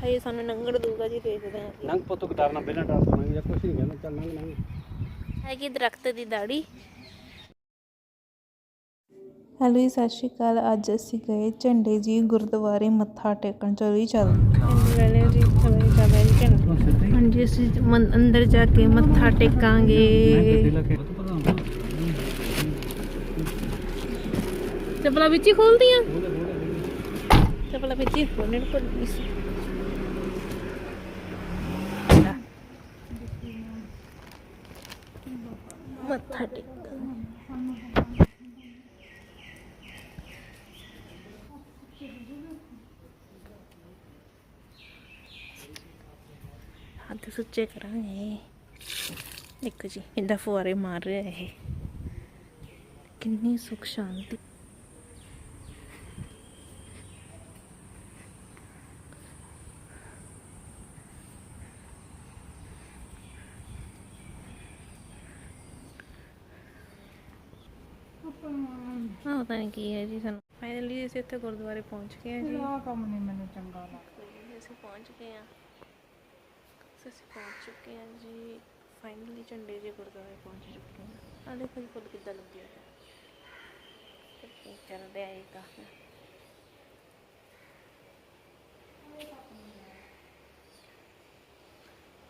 ਬੈਠਾ ਇਹ ਸਾਨੂੰ ਨੰਗੜ ਦੂਗਾ ਜੀ ਦੇਖਦੇ ਹਾਂ ਨੰਗ ਪੁੱਤ ਕਟਾਰਨਾ ਪਹਿਲਾਂ ਡਰ ਤੋਂ ਨੰਗ ਜਾਂ ਕੁਛ ਨਹੀਂ ਕਹਿੰਦਾ ਚੱਲ ਨੰਗ ਨੰਗ। ਹੈਗੀ ਦਰਖਤ ਦੀ ਦਾੜੀ। ਹੈਲੋ ਜੀ ਸਤਿ ਸ਼੍ਰੀ ਅਕਾਲ। ਅੱਜ ਅਸੀਂ ਗਏ ਝੰਡੇ ਜੀ ਗੁਰਦੁਆਰੇ ਮੱਥਾ ਟੇਕਣ। ਚਲੋ ਜੀ ਚੱਲਦੇ ਵੇਲੇ ਜੀ ਹਾਂਜੀ ਅਸੀਂ ਮੰ- ਅੰਦਰ ਜਾ ਕੇ ਮੱਥਾ ਟੇਕਾਂਗੇ। ਚੱਪਲਾਂ ਵਿੱਚ ਹੀ ਖੋਲਦੀਆਂ? ਚੱਪਲਾਂ ਵਿੱਚ ਹੀ ਖੋਲਣੇ ਨੂੰ ਭੁੱਲ ਗਈ ਸੀ ਲੈ। ਮੱਥਾ ਟੇਕਾਂ ਹੱਥ ਸੁੱਚੇ ਕਰਾਂਗੇ। ਦੇਖੋ ਜੀ ਇੰਦਾ ਫੁਆਰੇ ਮਾਰ ਰਿਹਾ ਇਹ। ਕਿੰਨੀ ਸੁਖ ਸ਼ਾਂਤੀ। ਹਾਂ ਪਤਾ ਨਹੀਂ ਕੀ ਹੈ ਜੀ ਸਾਨੂੰ। ਫਾਈਨਲੀ ਅਸੀਂ ਇੱਥੇ ਗੁਰਦੁਆਰੇ ਪਹੁੰਚ ਗਏ ਹਾਂ ਜੀ। ਆਹ ਕੰਮ ਨਹੀਂ ਮੈਨੂੰ ਚੰਗਾ ਲੱਗਦਾ। ਜੀ, ਅਸੀਂ ਪਹੁੰਚ ਗਏ ਹਾਂ। ਅਸੀਂ ਪਹੁੰਚ ਚੁੱਕੇ ਹਾਂ ਜੀ। ਫਾਈਨਲੀ ਝੰਡੇ ਜੀ ਗੁਰਦੁਆਰੇ ਪਹੁੰਚ ਚੁੱਕੇ ਹਾਂ। ਆ ਦੇਖੋ ਜੀ ਫੁੱਲ ਕਿੱਦਾਂ ਲੱਗਿਆ ਤੇ ਕੀ ਚੱਲ ਰਿਹਾ ਹੈ ਕਾਫੀ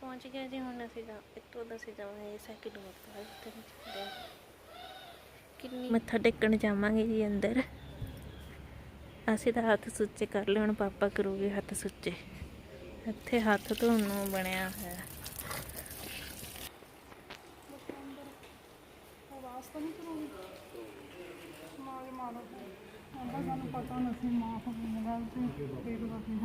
ਪਹੁੰਚ ਗਏ ਜੀ ਹੁਣ ਅਸੀਂ ਜਾ ਇੱਥੋਂ ਦਾ ਅਸੀਂ ਜਾਵਾਂਗੇ ਸੈਕਿੰਡ ਗੁਰਦੁਆਰੇ। ਹਾਂ ਕਿੰਨੀ? ਮੱਥਾ ਟੇਕਣ ਜਾਵਾਂਗੇ ਜੀ ਅੰਦਰ। ਅਸੀਂ ਤਾਂ ਹੱਥ ਸੁੱਚੇ ਕਰ ਲਏ ਹੁਣ ਪਾਪਾ ਕਰੂਗੇ ਹੱਥ ਸੁੱਚੇ। ਇੱਥੇ ਹੱਥ ਧੋਣ ਨੂੰ ਬਣਿਆ ਹੋਇਆ। ਹੈ। ਆਵਾਜ਼ ਤਾਂ ਨਹੀਂ ਕਰੂਗੀ? ਮਾਰੋ। ਆਂਦਾ ਸਾਨੂੰ ਪਤਾ ਨਹੀਂ ਮਾਫ ਹੋਵੇਗਾ ਤੇ ਦੇਖ ਲਓ ਤੁਸੀਂ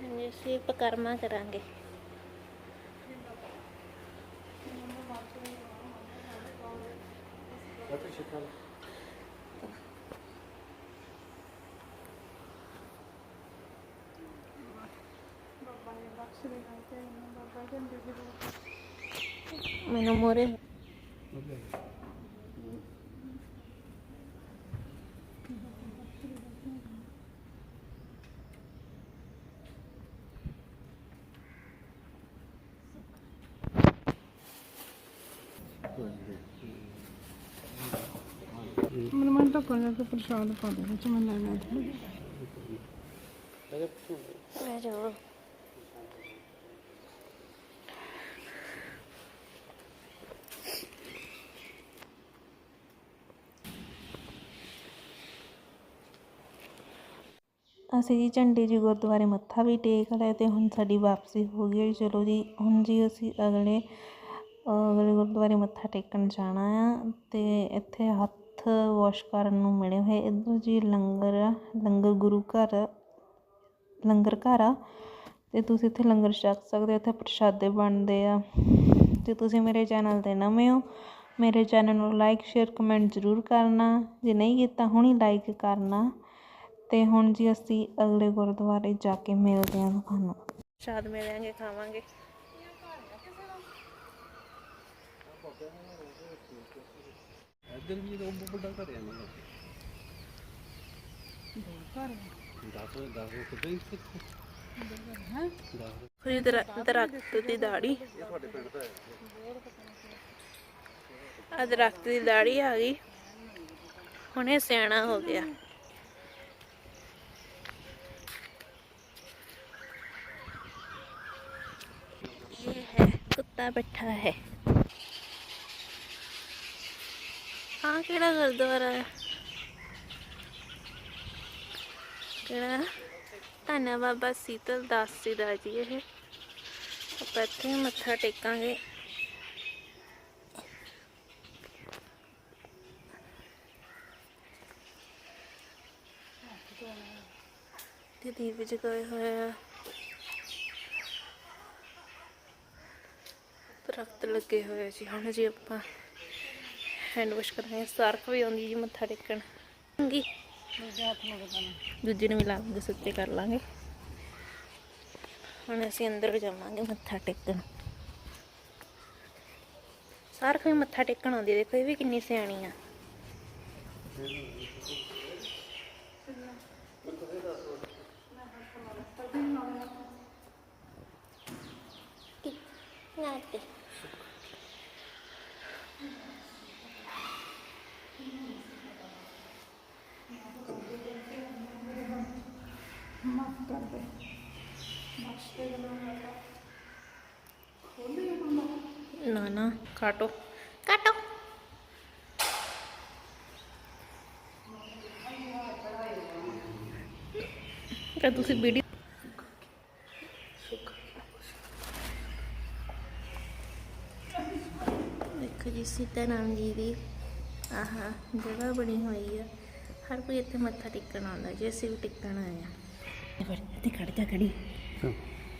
ਹਾਂਜੀ ਅਸੀਂ ਪਕਰਮਾ ਕਰਾਂਗੇ ਮੈਨੂੰ ਮੋਰੇ ਮੈਨੂੰ ਮਨ ਤਾਂ ਕੋਲ ਕੇ ਪ੍ਰਸ਼ਾਦ ਪਾ ਦੇ ਵਿੱਚ ਮੈਂ ਲੈਣਾ ਥੋੜੀ ਬਹਿ ਜਾਓ ਅਸੀਂ ਜੀ ਝੰਡੇ ਜੀ ਗੁਰਦੁਆਰੇ ਮੱਥਾ ਵੀ ਟੇਕ ਲਿਆ ਤੇ ਹੁਣ ਸਾਡੀ ਵਾਪਸੀ ਹੋ ਗਈ ਹੈ। ਚਲੋ ਜੀ ਹੁਣ ਜੀ ਅਸੀਂ ਅਗਲੇ ਅਹ ਅਗਲੇ ਗੁਰਦੁਆਰੇ ਮੱਥਾ ਟੇਕਣ ਜਾਣਾ ਆ ਤੇ ਇੱਥੇ ਹੱਥ ਵਾਸ਼ ਕਰਨ ਨੂੰ ਮਿਲੇ ਹੋਏ ਇੱਧਰ ਜੀ ਲੰਗਰ ਆ, ਲੰਗਰ ਗੁਰੂ ਘਰ ਲੰਗਰ ਘਰ ਆ। ਅਤੇ ਤੁਸੀਂ ਇੱਥੇ ਲੰਗਰ ਛਕ ਸਕਦੇ ਹੋ, ਇੱਥੇ ਪ੍ਰਸ਼ਾਦੇ ਬਣਦੇ ਆ। ਜੇ ਤੁਸੀਂ ਮੇਰੇ ਚੈਨਲ ਤੇ ਨਵੇਂ ਹੋ, ਮੇਰੇ ਚੈਨਲ ਨੂੰ ਲਾਈਕ ਸ਼ੇਅਰ ਕਮੈਂਟ ਜ਼ਰੂਰ ਕਰਨਾ। ਜੇ ਨਹੀਂ ਕੀਤਾ, ਹੁਣੀ ਲਾਈਕ ਕਰਨਾ। ਤੇ ਹੁਣ ਜੀ ਅਸੀਂ ਅਗਲੇ ਗੁਰਦੁਆਰੇ ਜਾ ਕੇ ਮਿਲਦੇ ਹਾਂ ਤੁਹਾਨੂੰ। ਸ਼ਾਦ ਮਿਲਾਂਗੇ, ਖਾਵਾਂਗੇ। ਇੱਧਰ ਵੀ ਉਹ ਵੱਡਾ ਘਰ ਆ ਨਾ ਘਰ 10 10 ਕਿਤੇ ਹੀ ਕਿੱਥੇ ਹੈ ਫਿਰ ਦਰ- ਦਰਖਤ ਦੀ ਦਾੜੀ ਆ ਦਰਖਤ ਦੀ ਦਾੜੀ ਆ ਗਈ। ਹੁਣ ਸਿਆਣਾ ਹੋ ਗਿਆ। ਇਹ ਹੈ ਕੁੱਤਾ ਬੈਠਾ ਹੈ। ਹਾਂ ਕਿਹੜਾ ਗੁਰਦੁਆਰਾ ਹੈ? ਕਿਹੜਾ? ਧੰਨ ਬਾਬਾ ਸੀਤਲ ਦਾਸ ਜੀ ਦਾ ਜੀ ਇਹ। ਆਪਾਂ ਇੱਥੇ ਮੱਥਾ ਟੇਕਾਂਗੇ। ਤੇ ਦੀਪ ਜਗਾਏ ਹੋਏ ਆ। ਦਰਖਤ ਲੱਗੇ ਹੋਏ ਜੀ। ਹੁਣ ਜੀ ਆਪਾਂ ਹੈਂਡ ਵਾਸ਼ ਕਰਾਂਗੇ ਸਰਫ ਵੀ ਆਉਂਦੀ ਜੀ ਮੱਥਾ ਟੇਕਣ। ਚੰਗੀ। ਦੂਜੇ ਨੂੰ ਬਤਾਨਾ ਦੂਜੇ ਨੂੰ ਸੁੱਤੇ ਕਰ ਲਾਂਗੇ। ਹੁਣ ਅਸੀਂ ਅੰਦਰ ਜਾਵਾਂਗੇ ਮੱਥਾ ਟੇਕਣ। ਸਾਰਕ ਵੀ ਮੱਥਾ ਟੇਕਣ ਆਉਂਦੀ ਦੇਖੋ ਇਹ ਵੀ ਕਿੰਨੀ ਸਿਆਣੀ ਆ। ਨਾਤੇ ਮਾਫ ਕਰ ਦੇ। ਬਖਸ਼ ਦੇ ਨਾ ਨਾ, ਕਾਟੋ। ਕਾਟੋ। ਕਾ ਤੁਸੀਂ ਵੀਡੀਓ ਦੇਖੋ ਜੀ, ਸੀਤਾ ਨਾਮ ਜੀ ਦੀ ਆਹਾ ਜਗ੍ਹਾ ਬਣੀ ਹੋਈ ਆ। ਹਰ ਕੋਈ ਇੱਥੇ ਮੱਥਾ ਟੇਕਣ ਆਉਂਦਾ, ਜੇ ਅਸੀਂ ਵੀ ਟੇਕਣ ਆਏ ਆ। ਤੇ ਖੜ ਜਾ ਖੜੀ।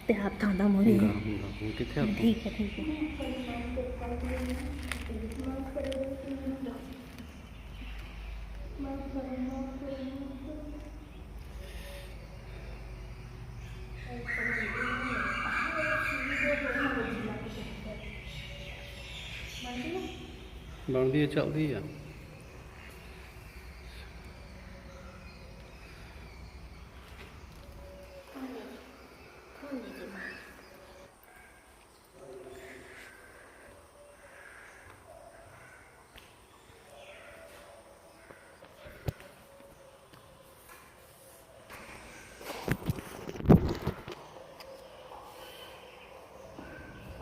ਤੇ ਹੱਥ ਆਉਂਦਾ ਮੋਰੇ ਕਿੱਥੇ ਠੀਕ ਹੈ ਠੀਕ ਹੈ। ਬਣਦੀ ਹੈ ਚੱਲਦੀ ਆ।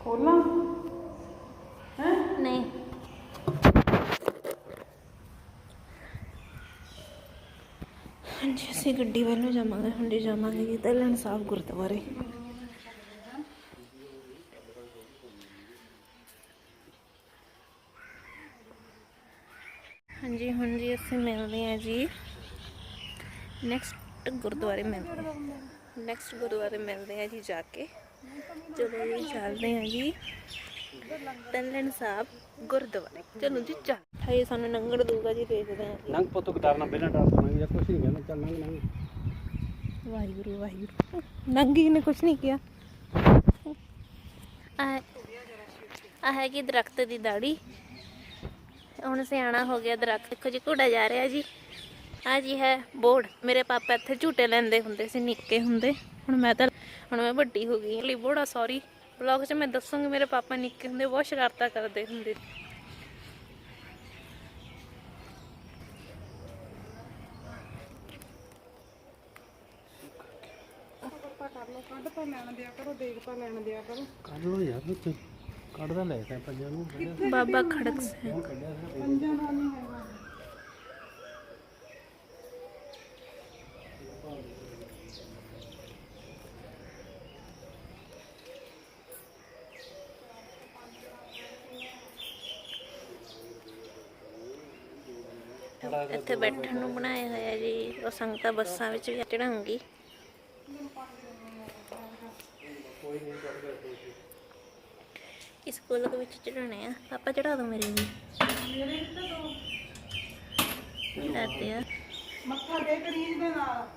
ਖੋਲਾਂ। ਨਹੀਂ। ਹਾਂਜੀ, ਅਸੀਂ ਗੱਡੀ ਵੱਲ ਨੂੰ ਜਾਵਾਂਗੇ। ਹੁਣ ਜਾਵਾਂਗੇ ਜੀ ਸਾਹਿਬ ਗੁਰਦੁਆਰੇ। ਹਾਂਜੀ, ਹੁਣ ਜੀ ਅਸੀਂ ਮਿਲਦੇ ਹਾਂ ਜੀ। ਨੈਕਸਟ ਗੁਰਦੁਆਰੇ ਮਿਲਦੇ ਨੈਕਸਟ ਗੁਰਦੁਆਰੇ ਮਿਲਦੇ ਆ ਜੀ ਜਾ ਕੇ। ਚਲੋ ਜੀ ਚੱਲਦੇ ਹਾਂ ਜੀ। ਤਲਣ ਸਾਹਿਬ ਗੁਰਦੁਆਰੇ। ਚਲੋ ਜੀ ਚੱਲ। ਹਾਏ ਸਾਨੂੰ ਨੰਗੜ ਦੂਗਾ ਜੀ ਦੇਖਦੇ ਹਾਂ ਨੰਗ ਪੁੱਤ ਕਟਾਰਨਾ ਬਿਨਾਂ ਡਰ ਤੋਂ ਨੰਗ ਜਾਂ ਕੁਛ ਨਹੀਂ ਕਹਿੰਦਾ ਚੱਲ ਨੰਗ ਨੰਗ ਵਾਹਿਗੁਰੂ ਵਾਹਿਗੁਰੂ। ਨੰਗੀ ਨੇ ਕੁਝ ਨਹੀਂ ਕਿਹਾ। ਆ ਆ ਹੈਗੀ ਦਰਖਤ ਦੀ ਦਾੜੀ ਹੁਣ ਸਿਆਣਾ ਹੋ ਗਿਆ ਦਰਖਤ ਦੇਖੋ ਜੀ ਘੋੜਾ ਜਾ ਰਿਹਾ ਜੀ। ਆ ਜੀ ਹੈ ਬੋਰਡ। ਮੇਰੇ ਪਾਪਾ ਇੱਥੇ ਝੂਟੇ ਲੈਂਦੇ ਹੁੰਦੇ ਸੀ ਨਿੱਕੇ ਹੁੰਦੇ। ਹੁਣ ਮੈਂ ਤਾਂ ਹੁਣ ਮੈਂ ਵੱਡੀ ਹੋ ਗਈ ਲਈ ਬੋੜਾ ਸੌਰੀ ਵਲੌਗ 'ਚ ਮੈਂ ਦੱਸੂਗੀ ਮੇਰੇ ਪਾਪਾ ਨਿੱਕੇ ਹੁੰਦੇ ਬਹੁਤ ਸ਼ਰਾਰਤਾਂ ਕਰਦੇ ਹੁੰਦੇ। ਕਰ ਲੋ ਕੱਢ ਤਾਂ ਲੈਣ ਦਿਆ ਕਰੋ ਦੇਖ ਤਾਂ ਲੈਣ ਦਿਆ ਕਰੋ ਕੱਢ ਲੋ ਯਾਰ ਵਿੱਚ ਕੱਢਦਾ ਲੈ ਤਾ ਪੰਜਾਂ ਨੂੰ ਬਾਬਾ ਖੜਕ ਸਿੰਘ। ਪੰਜਾਂ ਨਾਲ ਨਹੀਂ ਹੈਗਾ। ਇੱਥੇ ਬੈਠਣ ਨੂੰ ਬਣਾਇਆ ਹੋਇਆ ਜੀ। ਉਹ ਸੰਗਤਾਂ ਬੱਸਾਂ ਵਿੱਚ ਵੀ ਚੜਾਉਂਗੀ ਇਸ ਕੋਲ ਦੇ ਵਿੱਚ ਚੜਾਉਣੇ ਆ। ਪਾਪਾ ਚੜਾ ਦੋ ਮੇਰੇ ਵੀ। ਲਾਤੇ ਆ। ਮੱਥਾ ਟੇਕ ਰੀਝ ਦੇ ਨਾਲ।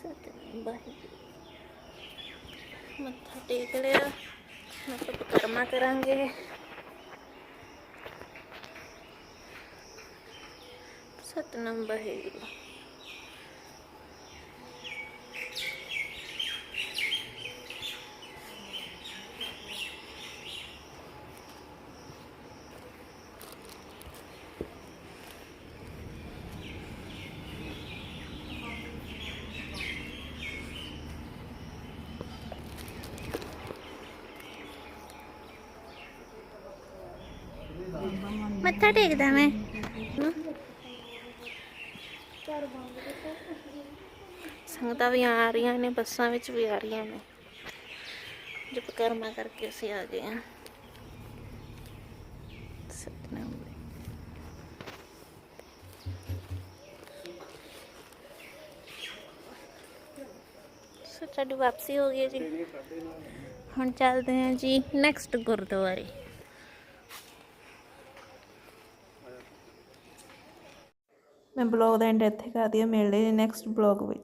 ਸਤਿਨਾਮ ਵਾਹਿਗੁਰੂ। ਮੱਥਾ ਟੇਕ ਲਿਆ। ਮੈਂ ਤਾਂ ਕਰਮਾ ਕਰਾਂਗੇ। ਸਤਿਨਾਮ ਵਾਹਿਗੁਰੂ ਮੱਥਾ ਟੇਕਦਾ ਮੈਂ। ਸੰਗਤਾਂ ਵੀ ਆ ਰਹੀਆਂ ਨੇ, ਬੱਸਾਂ ਵਿੱਚ ਵੀ ਆ ਰਹੀਆਂ ਨੇ। ਜਪ ਕਰਮਾ ਕਰਕੇ ਅਸੀਂ ਆ ਗਏ ਹਾਂ। ਸਤਨਾਮ। ਸਾਡੀ ਵਾਪਸੀ ਹੋ ਗਈ ਹੈ ਜੀ। ਹੁਣ ਚੱਲਦੇ ਹਾਂ ਜੀ ਨੈਕਸਟ ਗੁਰਦੁਆਰੇ। ਮੈਂ ਬਲੌਗ ਦਾ ਐਂਡ ਇੱਥੇ ਕਰਦੀ ਹਾਂ ਮਿਲਦੇ ਨੈਕਸਟ ਬਲੌਗ ਵਿੱਚ।